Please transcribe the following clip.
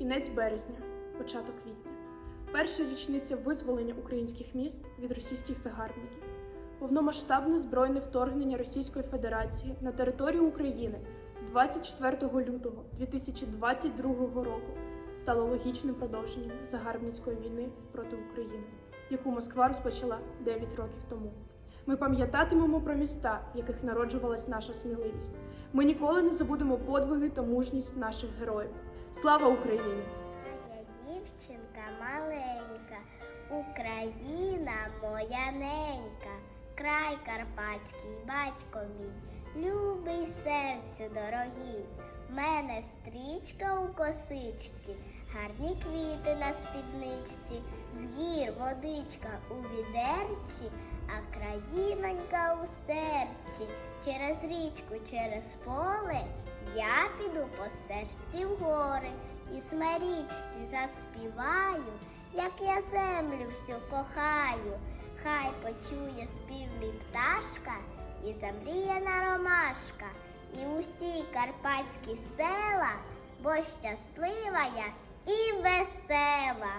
Кінець березня, початок квітня. Перша річниця визволення українських міст від російських загарбників. Повномасштабне збройне вторгнення Російської Федерації на територію України 24 лютого 2022 року стало логічним продовженням загарбницької війни проти України, яку Москва розпочала 9 років тому. Ми пам'ятатимемо про міста, в яких народжувалась наша сміливість. Ми ніколи не забудемо подвиги та мужність наших героїв. Слава Україні! Моя дівчинка маленька, Україна моя ненька, край карпатський, батько мій, любий серцю дорогий. В мене стрічка у косичці, гарні квіти на спідничці, з гір водичка у відерці, а країнонька у серці. Через річку, через поле я піду по стежці в гори і смирічці заспіваю, як я землю всю кохаю. Хай почує спів мій пташка і замріяна ромашка, і усі карпатські села, бо щаслива я і весела.